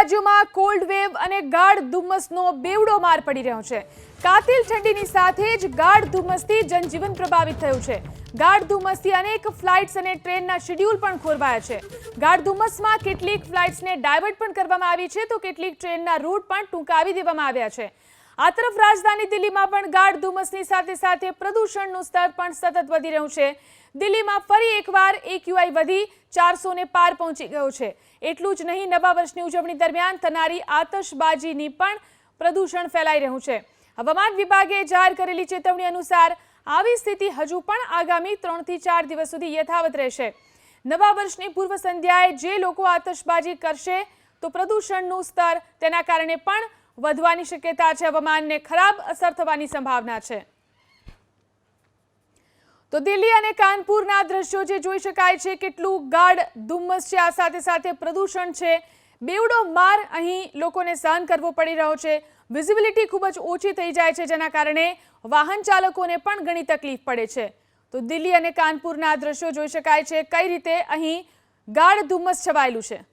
રાજ્યોમાં cold wave અને ગાઢ ધુમ્મસનો બેવડો માર પડી રહ્યો છે. કાતિલ ઠંડીની સાથે જ ગાઢ ધુમ્મસથી જનજીવન પ્રભાવિત થયું છે. ગાઢ ધુમ્મસથી અનેક ફ્લાઇટ્સ અને ટ્રેનના શેડ્યુલ પણ ખોરવાયા છે. ગાઢ ધુમ્મસમાં કેટલીક ફ્લાઇટ્સને ડાયવર્ટ પણ કરવામાં આવી છે તો કેટલીક ટ્રેનના રૂટ પણ ટૂંકાવી દેવામાં આવ્યા છે. આ તરફ રાજધાની દિલ્હીમાં પણ ગાઢ ધુમ્મસની સાથે સાથે પ્રદૂષણનું સ્તર પણ સતત વધી રહ્યું છે. દિલ્હીમાં ફરી એકવાર એક્યુઆઈ વધી ચારસો ને પાર પહોંચી ગયો છે. એટલું જ નહીં, નવા વર્ષની ઉજવણી દરમિયાન થનારી આતશબાજીની પણ પ્રદૂષણ ફેલાઈ રહ્યું છે. હવામાન વિભાગે જાહેર કરેલી ચેતવણી અનુસાર આવી સ્થિતિ હજુ પણ આગામી ત્રણથી ચાર દિવસ સુધી યથાવત રહેશે. નવા વર્ષની પૂર્વ સંધ્યાએ જે લોકો આતશબાજી કરશે, તો પ્રદૂષણનું સ્તર તેના કારણે પણ વધવાની શક્યતા છે. હવામાનને ખરાબ અસર થવાની સંભાવના છે. તો દિલ્હી અને કાનપુરના દ્રશ્યો જે જોઈ શકાય છે, કેટલું ગાઢ ધુમ્મસ છે. આ સાથે સાથે પ્રદૂષણ છે. બેવડો માર અહીં લોકોને સહન કરવો પડી રહ્યો છે. વિઝિબિલિટી ખૂબ જ ઓછી થઈ જાય છે, જેના કારણે વાહન ચાલકોને પણ ઘણી તકલીફ પડે છે. તો દિલ્હી અને કાનપુરના દ્રશ્યો જોઈ શકાય છે. કઈ રીતે અહીં ગાઢ ધુમ્મસ છવાયેલું છે?